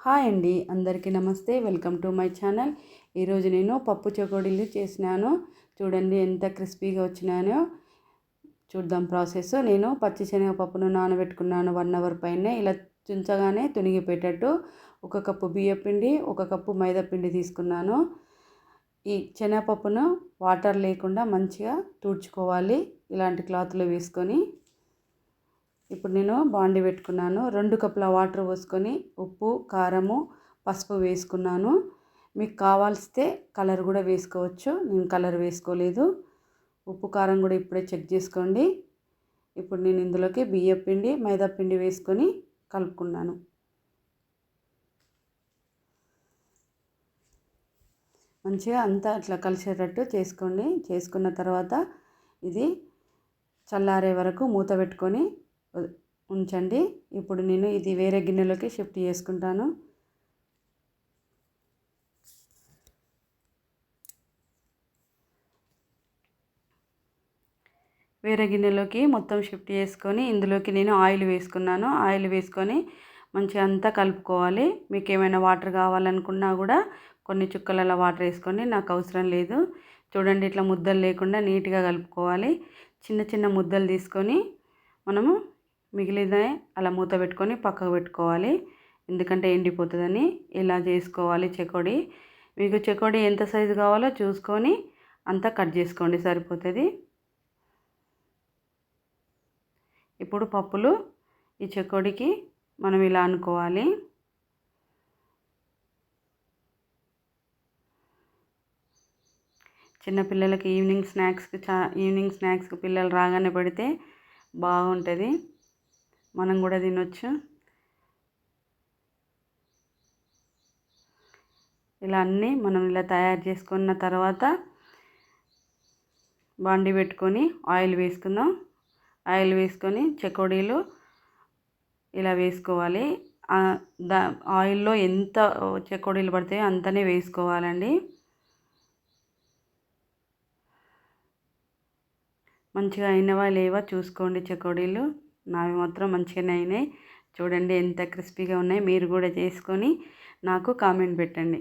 Hi అండి. అందరికీ నమస్తే. Welcome to my channel. ఈరోజు నేను పప్పు చకోడీలు చేసినాను. చూడండి ఎంత క్రిస్పీగా వచ్చినాయో చూద్దాం ప్రాసెస్. నేను పచ్చి శనగపప్పును నానబెట్టుకున్నాను వన్ అవర్ పైన. ఇలా చుంచగానే తునిగిపోయేటట్టు ఒక కప్పు బియ్యం పిండి ఒక కప్పు మైదా పిండి తీసుకున్నాను. ఈ శనగపప్పును వాటర్ లేకుండా మంచిగా తుడుచుకోవాలి. ఇలాంటి క్లాత్లో వేసుకొని ఇప్పుడు నేను బాండి పెట్టుకున్నాను. రెండు కప్పుల వాటర్ పోసుకొని ఉప్పు కారము పసుపు వేసుకున్నాను. మీకు కావాల్సితే కలర్ కూడా వేసుకోవచ్చు. నేను కలర్ వేసుకోలేదు. ఉప్పు కారం కూడా ఇప్పుడే చెక్ చేసుకోండి. ఇప్పుడు నేను ఇందులోకి బియ్యం పిండి మైదా పిండి వేసుకొని కలుపుకున్నాను. మంచిగా అంతా అట్లా కలిసేటట్టు చేసుకోండి. చేసుకున్న తర్వాత ఇది చల్లారే వరకు మూత పెట్టుకొని ఉంచండి. ఇప్పుడు నేను ఇది వేరే గిన్నెలోకి షిఫ్ట్ చేసుకుంటాను. వేరే గిన్నెలోకి మొత్తం షిఫ్ట్ చేసుకొని ఇందులోకి నేను ఆయిల్ వేసుకున్నాను. ఆయిల్ వేసుకొని మంచిగా అంతా కలుపుకోవాలి. మీకు ఏమైనా వాటర్ కావాలనుకున్నా కూడా కొన్ని చుక్కలలో వాటర్ వేసుకోండి. నాకు అవసరం లేదు. చూడండి ఇట్లా ముద్దలు లేకుండా నీట్గా కలుపుకోవాలి. చిన్న చిన్న ముద్దలు తీసుకొని మనము మిగిలినవి అలా మూత పెట్టుకొని పక్కకు పెట్టుకోవాలి. ఎందుకంటే ఎండిపోతుందని ఇలా చేసుకోవాలి చెకోడి? మీకు చెకోడి ఎంత సైజు కావాలో చూసుకొని అంతా కట్ చేసుకోండి సరిపోతుంది. ఇప్పుడు పప్పులు ఈ చెకోడికి మనం ఇలా అనుకోవాలి. చిన్నపిల్లలకి ఈవినింగ్ స్నాక్స్కి చా ఈవినింగ్ స్నాక్స్కి పిల్లలు రాగానే పెడితే బాగుంటుంది. మనం కూడా తినొచ్చు. ఇలా అన్నీ మనం ఇలా తయారు చేసుకున్న తర్వాత బాండి పెట్టుకొని ఆయిల్ వేసుకుందాం. ఆయిల్ వేసుకొని చెకోడీలు ఇలా వేసుకోవాలి. దా ఆయిల్లో ఎంత చెకోడీలు పడతాయో అంతనే వేసుకోవాలండి. మంచిగా అయినవా లేవా చూసుకోండి చెకోడీలు. నావి మాత్రం మంచిగానే అయినాయి. చూడండి ఎంత క్రిస్పీగా ఉన్నాయి. మీరు కూడా చేసుకొని నాకు కామెంట్ పెట్టండి.